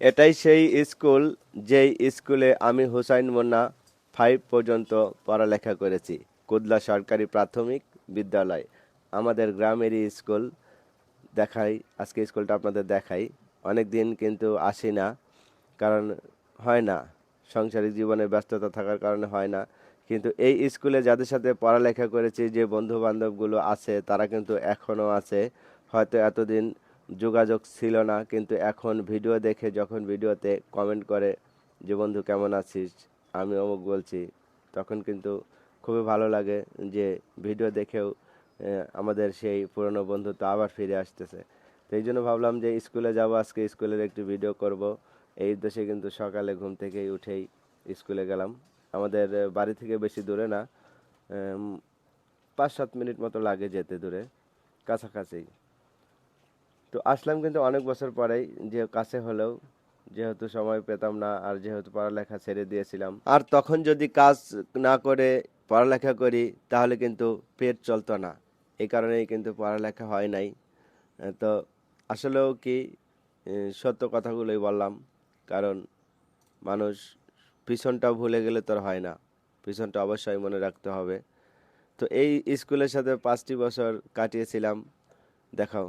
এটাই সেই স্কুল, যেই স্কুলে আমি হুসাইন মুন্না ফাইভ পর্যন্ত পড়ালেখা করেছি, কুদলা সরকারি প্রাথমিক বিদ্যালয়। আমাদের গ্রামেরই স্কুল, দেখাই, আজকে স্কুলটা আপনাদের দেখাই। অনেক দিন কিন্তু আসি না, কারণ হয় না, সাংসারিক জীবনে ব্যস্ততা থাকার কারণে হয় না। কিন্তু এই স্কুলে যাদের সাথে পড়ালেখা করেছি, যে বন্ধু বান্ধবগুলো আছে, তারা কিন্তু এখনও আছে। হয়তো এতদিন যোগাযোগ ছিল না, কিন্তু এখন ভিডিও দেখে যখন ভিডিওতে কমেন্ট করে, যে বন্ধু কেমন আছিস? আমি অমুক বলছি। তখন কিন্তু খুবই ভালো লাগে যে ভিডিও দেখেও আমাদের সেই পুরনো বন্ধুত্ব আবার ফিরে আসতেছে। তো এই জন্য ভাবলাম যে স্কুলে যাব, আজকে স্কুলের একটি ভিডিও করব। এই উদ্দেশ্যে কিন্তু সকালে ঘুম থেকেই উঠেই স্কুলে গেলাম। আমাদের বাড়ি থেকে বেশি দূরে না পাঁচ সাত মিনিট মতো লাগে যেতে দূরে, কাছাকাছি। তো আসলাম কিন্তু অনেক বছর পরেই, যে কাছে হলেও যেহেতু সময় পেতাম না আর যেহেতু পড়ালেখা ছেড়ে দিয়েছিলাম। আর তখন যদি কাজ না করে পড়ালেখা করি, তাহলে কিন্তু পেট চলতো না। এই কারণেই কিন্তু পড়ালেখা হয় নাই। তো আসলেও কি সত্য কথাগুলোই বললাম। কারণ মানুষ পিছনটা ভুলে গেলে তো হয় না। পিছনটা অবশ্যই মনে রাখতে হবে। তো এই স্কুলের সাথে পাঁচটি বছর কাটিয়েছিলাম। দেখাও।